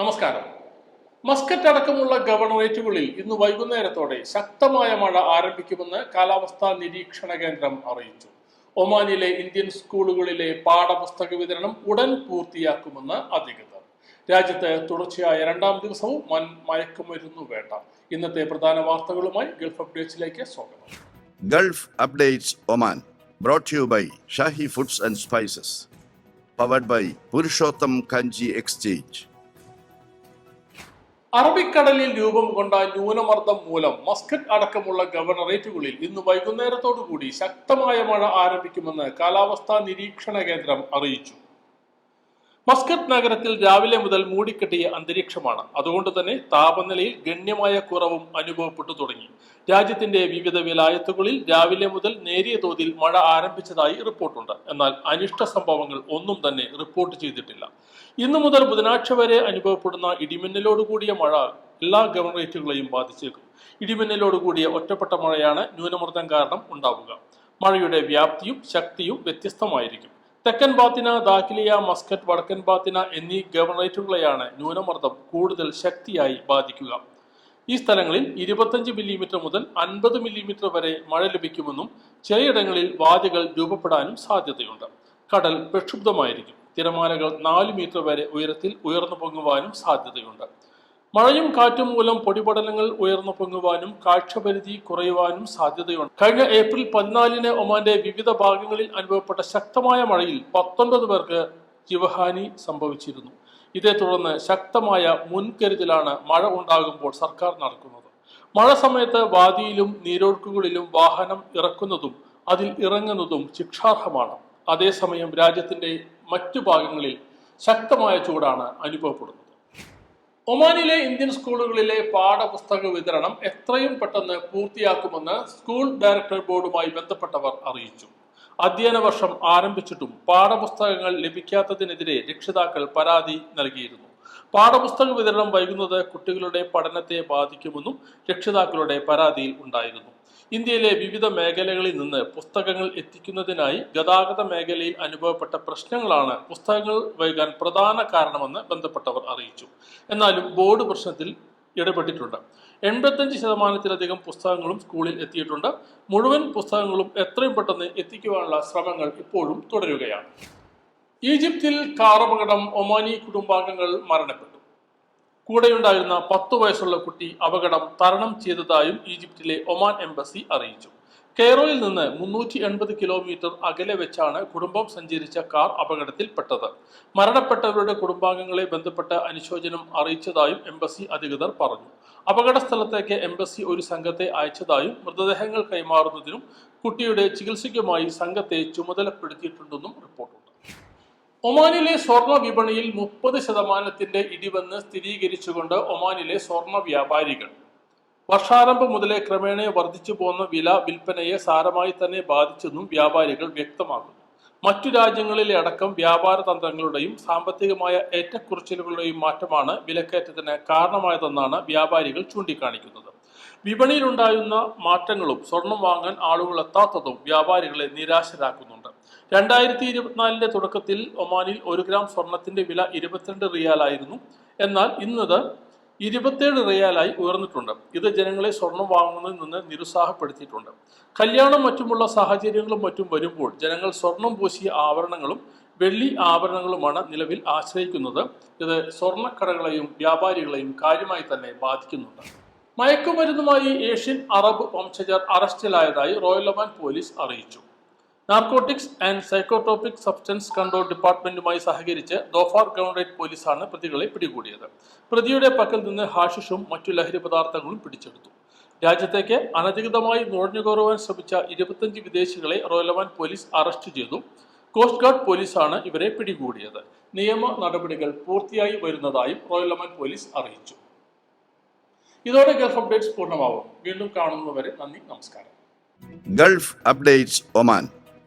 നമസ്കാരം. മസ്കറ്റ് അടക്കമുള്ള ഗവർണറേറ്റുകളിൽ ഇന്ന് വൈകുന്നേരത്തോടെ ശക്തമായ മഴ ആരംഭിക്കുമെന്ന് കാലാവസ്ഥാ നിരീക്ഷണ കേന്ദ്രം അറിയിച്ചു. ഒമാനിലെ ഇന്ത്യൻ സ്കൂളുകളിലെ പാഠപുസ്തക വിതരണം ഉടൻ പൂർത്തിയാക്കുമെന്ന് അധികൃതർ. രാജ്യത്ത് തുടർച്ചയായ രണ്ടാം ദിവസവും വൻ മയക്കുമരുന്നു വേട്ട ഇന്നത്തെ പ്രധാന വാർത്തകളുമായി ഗൾഫ് അപ്ഡേറ്റ്സിലേക്ക് സ്വാഗതം. Gulf updates Oman brought you by Shahi foods and spices powered by Purushottam Kanji exchange. അറബിക്കടലിൽ രൂപം കൊണ്ട ന്യൂനമർദ്ദം മൂലം മസ്കറ്റ് അടക്കമുള്ള ഗവർണറേറ്റുകളിൽ ഇന്ന് വൈകുന്നേരത്തോടുകൂടി ശക്തമായ മഴ ആരംഭിക്കുമെന്ന് കാലാവസ്ഥാ നിരീക്ഷണ കേന്ദ്രം അറിയിച്ചു. മസ്കറ്റ് നഗരത്തിൽ രാവിലെ മുതൽ മൂടിക്കെട്ടിയ അന്തരീക്ഷമാണ്. അതുകൊണ്ട് തന്നെ താപനിലയിൽ ഗണ്യമായ കുറവും അനുഭവപ്പെട്ടു തുടങ്ങി. രാജ്യത്തിന്റെ വിവിധ വിലായത്തുകളിൽ രാവിലെ മുതൽ നേരിയ തോതിൽ മഴ ആരംഭിച്ചതായി റിപ്പോർട്ടുണ്ട്. എന്നാൽ അനിഷ്ട സംഭവങ്ങൾ ഒന്നും തന്നെ റിപ്പോർട്ട് ചെയ്തിട്ടില്ല. ഇന്നു മുതൽ ബുധനാഴ്ച വരെ അനുഭവപ്പെടുന്ന ഇടിമിന്നലോടുകൂടിയ മഴ എല്ലാ ഗവർണറേറ്റുകളെയും ബാധിച്ചേക്കും. ഇടിമിന്നലോടുകൂടിയ ഒറ്റപ്പെട്ട മഴയാണ് ന്യൂനമർദ്ദം കാരണം ഉണ്ടാവുക. മഴയുടെ വ്യാപ്തിയും ശക്തിയും വ്യത്യസ്തമായിരിക്കും. തെക്കൻ ബാത്തിന ദാഖിലിയ മസ്കറ്റ് വടക്കൻ ബാത്തിന എന്നീ ഗവർണറേറ്റുകളെയാണ് ന്യൂനമർദ്ദം കൂടുതൽ ശക്തിയായി ബാധിക്കുക. ഈ സ്ഥലങ്ങളിൽ ഇരുപത്തഞ്ച് മില്ലിമീറ്റർ മുതൽ അൻപത് മില്ലിമീറ്റർ വരെ മഴ ലഭിക്കുമെന്നും ചിലയിടങ്ങളിൽ വാദികൾ രൂപപ്പെടാനും സാധ്യതയുണ്ട്. കടൽ പ്രക്ഷുബ്ധമായിരിക്കും. തിരമാലകൾ നാല് മീറ്റർ വരെ ഉയരത്തിൽ ഉയർന്നു പൊങ്ങുവാനും സാധ്യതയുണ്ട്. മഴയും കാറ്റും മൂലം പൊടിപടലങ്ങൾ ഉയർന്നു പൊങ്ങുവാനും കാഴ്ചപരിധി കുറയുവാനും സാധ്യതയുണ്ട്. കഴിഞ്ഞ ഏപ്രിൽ പതിനാലിന് ഒമാന്റെ വിവിധ ഭാഗങ്ങളിൽ അനുഭവപ്പെട്ട ശക്തമായ മഴയിൽ പത്തൊൻപത് പേർക്ക് ജീവഹാനി സംഭവിച്ചിരുന്നു. ഇതേ തുടർന്ന് ശക്തമായ മുൻകരുതലാണ് മഴ ഉണ്ടാകുമ്പോൾ സർക്കാർ നടക്കുന്നത്. മഴ സമയത്ത് വാദിയിലും നീരൊഴുക്കുകളിലും വാഹനം ഇറക്കുന്നതും അതിൽ ഇറങ്ങുന്നതും ശിക്ഷാർഹമാണ്. അതേസമയം രാജ്യത്തിന്റെ മറ്റു ഭാഗങ്ങളിൽ ശക്തമായ ചൂടാണ് അനുഭവപ്പെടുന്നത്. ഒമാനിലെ ഇന്ത്യൻ സ്കൂളുകളിലെ പാഠപുസ്തക വിതരണം എത്രയും പെട്ടെന്ന് പൂർത്തിയാക്കുമെന്ന് സ്കൂൾ ഡയറക്ടർ ബോർഡുമായി ബന്ധപ്പെട്ടവർ അറിയിച്ചു. അധ്യയന വർഷം ആരംഭിച്ചിട്ടും പാഠപുസ്തകങ്ങൾ ലഭിക്കാത്തതിനെതിരെ രക്ഷിതാക്കൾ പരാതി നൽകിയിരുന്നു. പാഠപുസ്തക വിതരണം വൈകുന്നത് കുട്ടികളുടെ പഠനത്തെ ബാധിക്കുമെന്നും രക്ഷിതാക്കളുടെ പരാതിയിൽ ഉണ്ടായിരുന്നു. ഇന്ത്യയിലെ വിവിധ മേഖലകളിൽ നിന്ന് പുസ്തകങ്ങൾ എത്തിക്കുന്നതിനായി ഗതാഗത മേഖലയിൽ അനുഭവപ്പെട്ട പ്രശ്നങ്ങളാണ് പുസ്തകങ്ങൾ വൈകാൻ പ്രധാന കാരണമെന്ന് ബന്ധപ്പെട്ടവർ അറിയിച്ചു. എന്നാലും ബോർഡ് പ്രശ്നത്തിൽ ഇടപെട്ടിട്ടുണ്ട്. എൺപത്തഞ്ച് ശതമാനത്തിലധികം പുസ്തകങ്ങളും സ്കൂളിൽ എത്തിയിട്ടുണ്ട്. മുഴുവൻ പുസ്തകങ്ങളും എത്രയും പെട്ടെന്ന് എത്തിക്കുവാനുള്ള ശ്രമങ്ങൾ ഇപ്പോഴും തുടരുകയാണ്. ഈജിപ്തിൽ കാറപകടം ഒമാനി കുടുംബാംഗങ്ങൾ മരണപ്പെട്ടു. കൂടെയുണ്ടായിരുന്ന പത്തു വയസ്സുള്ള കുട്ടി അപകടം തരണം ചെയ്തതായും ഈജിപ്തിലെ ഒമാൻ എംബസി അറിയിച്ചു. കെയറോയിൽ നിന്ന് മുന്നൂറ്റി എൺപത് കിലോമീറ്റർ അകലെ വെച്ചാണ് കുടുംബം സഞ്ചരിച്ച കാർ അപകടത്തിൽപ്പെട്ടത്. മരണപ്പെട്ടവരുടെ കുടുംബാംഗങ്ങളെ ബന്ധപ്പെട്ട അനുശോചനം അറിയിച്ചതായും എംബസി അധികൃതർ പറഞ്ഞു. അപകട സ്ഥലത്തേക്ക് എംബസി ഒരു സംഘത്തെ അയച്ചതായും മൃതദേഹങ്ങൾ കൈമാറുന്നതിനും കുട്ടിയുടെ ചികിത്സയ്ക്കുമായി സംഘത്തെ ചുമതലപ്പെടുത്തിയിട്ടുണ്ടെന്നും റിപ്പോർട്ടുണ്ട്. ഒമാനിലെ സ്വർണ വിപണിയിൽ മുപ്പത് ശതമാനത്തിന്റെ ഇടിവെന്ന് സ്ഥിരീകരിച്ചുകൊണ്ട് ഒമാനിലെ സ്വർണ വ്യാപാരികൾ. വർഷാരംഭം മുതലേ ക്രമേണ വർദ്ധിച്ചു പോകുന്ന വില വിൽപ്പനയെ സാരമായി തന്നെ ബാധിച്ചെന്നും വ്യാപാരികൾ വ്യക്തമാക്കുന്നു. മറ്റു രാജ്യങ്ങളിലെ അടക്കം വ്യാപാര തന്ത്രങ്ങളുടെയും സാമ്പത്തികമായ ഏറ്റക്കുറച്ചിലുകളുടെയും മാറ്റമാണ് വിലക്കയറ്റത്തിന് കാരണമായതെന്നാണ് വ്യാപാരികൾ ചൂണ്ടിക്കാണിക്കുന്നത്. വിപണിയിലുണ്ടായിരുന്ന മാറ്റങ്ങളും സ്വർണം വാങ്ങാൻ ആളുകൾ എത്താത്തതും വ്യാപാരികളെ നിരാശരാക്കുന്നുണ്ട് രണ്ടായിരത്തി ഇരുപത്തിനാലിന്റെ തുടക്കത്തിൽ ഒമാനിൽ ഒരു ഗ്രാം സ്വർണത്തിന്റെ വില ഇരുപത്തിരണ്ട് റിയാലായിരുന്നു. എന്നാൽ ഇന്നത് ഇരുപത്തേഴ് റിയാലായി ഉയർന്നിട്ടുണ്ട്. ഇത് ജനങ്ങളെ സ്വർണം വാങ്ങുന്നതിൽ നിന്ന് നിരുത്സാഹപ്പെടുത്തിയിട്ടുണ്ട്. കല്യാണം മറ്റുമുള്ള സാഹചര്യങ്ങളും മറ്റും വരുമ്പോൾ ജനങ്ങൾ സ്വർണം പൂശിയ ആഭരണങ്ങളും വെള്ളി ആഭരണങ്ങളുമാണ് നിലവിൽ ആശ്രയിക്കുന്നത്. ഇത് സ്വർണക്കടകളെയും വ്യാപാരികളെയും കാര്യമായി തന്നെ ബാധിക്കുന്നുണ്ട്. മയക്കുമരുന്നുമായി ഏഷ്യൻ അറബ് വംശജർ അറസ്റ്റിലായതായി റോയൽ ഒമാൻ പോലീസ് അറിയിച്ചു. Narcotics and psychotropic substance control ഡിപ്പാർട്ട്മെന്റുമായി സഹകരിച്ച് ദോഫാർ ഗവൺറേറ്റ് പോലീസാണ് പ്രതികളെ പിടികൂടിയത്. പ്രതിയുടെ പക്കൽ നിന്ന് ഹാഷിഷും മറ്റു ലഹരി പദാർത്ഥങ്ങളും പിടിച്ചെടുത്തു. രാജ്യത്തേക്ക് അനധികൃതമായി നുഴഞ്ഞുകയറുവാൻ ശ്രമിച്ച ഇരുപത്തഞ്ച് വിദേശികളെ റോയലവാൻ പോലീസ് അറസ്റ്റ് ചെയ്തു. കോസ്റ്റ് ഗാർഡ് പോലീസാണ് ഇവരെ പിടികൂടിയത്. നിയമ നടപടികൾ പൂർത്തിയായി വരുന്നതായും റോയലമാൻ പോലീസ് അറിയിച്ചു. ഇതോടെ ഗൾഫ് അപ്ഡേറ്റ്സ് പൂർണമാവും. വീണ്ടും കാണുന്നവരെ നന്ദി നമസ്കാരം. Gulf updates Oman